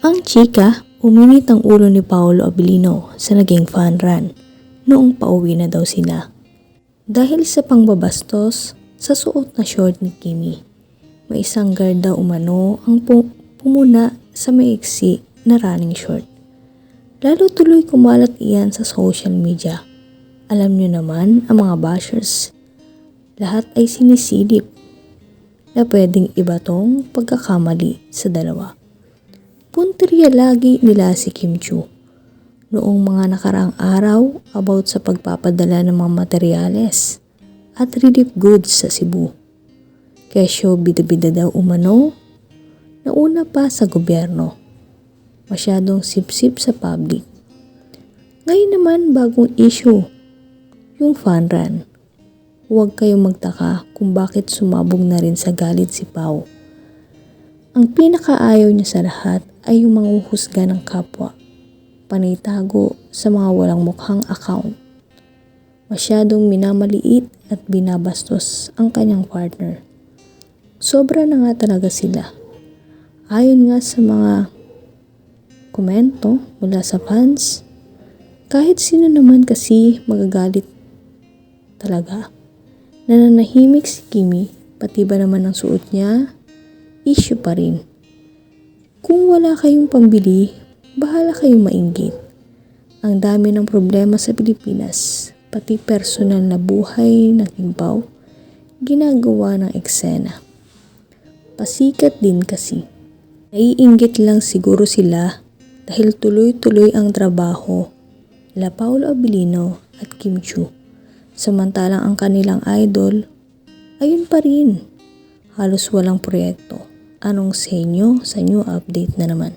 Ang chika, uminit ang ulo ni Paolo Abilino sa naging fan run noong pauwi na daw sila. Dahil sa pangbabastos sa suot na short ni Kimi, may isang guard daw umano ang pu- pumuna sa maiksi na running short. Lalo tuloy kumalat iyan sa social media. Alam nyo naman ang mga bashers, lahat ay sinisilip na pwedeng iba tong pagkakamali sa dalawa. Punteriya lagi nila si Kim Chu noong mga nakaraang araw about sa pagpapadala ng mga materyales at relief goods sa Cebu. Kesyo bida-bida daw umano nauna pa sa gobyerno. Masyadong sip-sip sa public. Ngayon naman bagong issue, yung fun run. Huwag kayong magtaka kung bakit sumabog na rin sa galit si Pau. Ang pinakaayaw niya sa lahat ay yung manghuhusga ng kapwa. Panitago sa mga walang mukhang account. Masyadong minamaliit at binabastos ang kanyang partner. Sobra na nga talaga sila. Ayon nga sa mga komento mula sa fans, kahit sino naman kasi magagalit talaga. Nananahimik si Kimi, pati ba naman ang suot niya, issue pa rin. Kung wala kayong pambili, bahala kayong mainggit. Ang dami ng problema sa Pilipinas, pati personal na buhay ng Kimbaw, ginagawa ng eksena. Pasikat din kasi. Naiinggit lang siguro sila dahil tuloy-tuloy ang trabaho nila Paolo Abilino at Kim Chu. Samantalang ang kanilang idol, ayun pa rin. Halos walang proyekto. Anong sa inyo sa new update na naman?